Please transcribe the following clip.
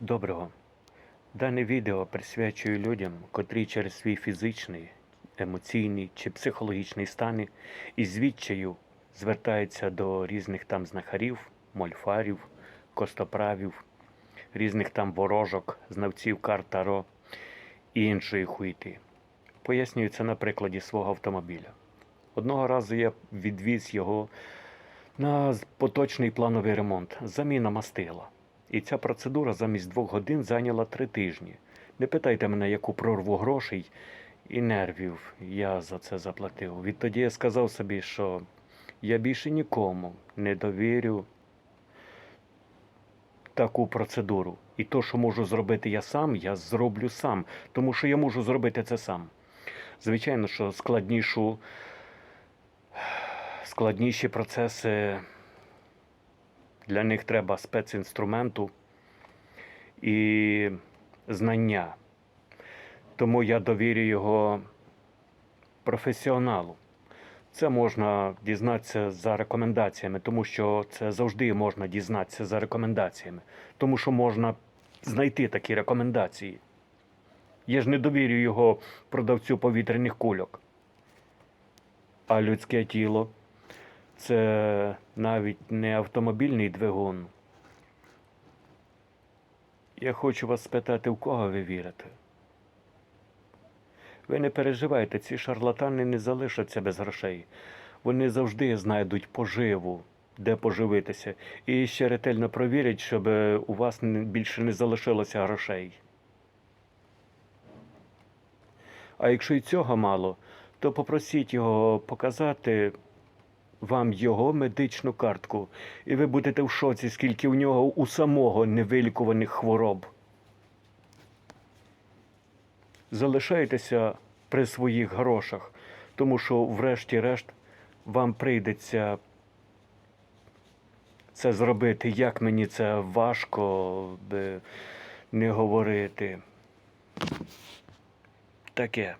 Доброго. Дане відео присвячую людям, котрі через свій фізичний, емоційний чи психологічний стани із відчаю звертаються до різних там знахарів, мольфарів, костоправів, різних там ворожок, знавців карт Таро і іншої хуйти. Пояснюю це на прикладі свого автомобіля. Одного разу я відвіз його на поточний плановий ремонт, заміна мастила. І ця процедура замість двох годин зайняла три тижні. Не питайте мене, яку прорву грошей і нервів я за це заплатив. Відтоді я сказав собі, що я більше нікому не довірю таку процедуру. І то, що можу зробити я сам, я зроблю сам, тому що я можу зробити це сам. Звичайно, що складнішу, складніші процеси для них треба спецінструменту і знання. Тому я довірю його професіоналу. Це можна дізнатися за рекомендаціями, тому що це завжди можна дізнатися за рекомендаціями, тому що можна знайти такі рекомендації. Я ж не довірю його продавцю повітряних кульок. А людське тіло це навіть не автомобільний двигун. Я хочу вас спитати, в кого ви вірите? Ви не переживайте, ці шарлатани не залишаться без грошей. Вони завжди знайдуть поживу, де поживитися, і ще ретельно провірять, щоб у вас більше не залишилося грошей. А якщо і цього мало, то попросіть його показати вам його медичну картку, і ви будете в шоці, скільки в нього у самого невилікуваних хвороб. Залишайтеся при своїх грошах, тому що, врешті-решт, вам прийдеться це зробити. Як мені це важко не говорити. Таке.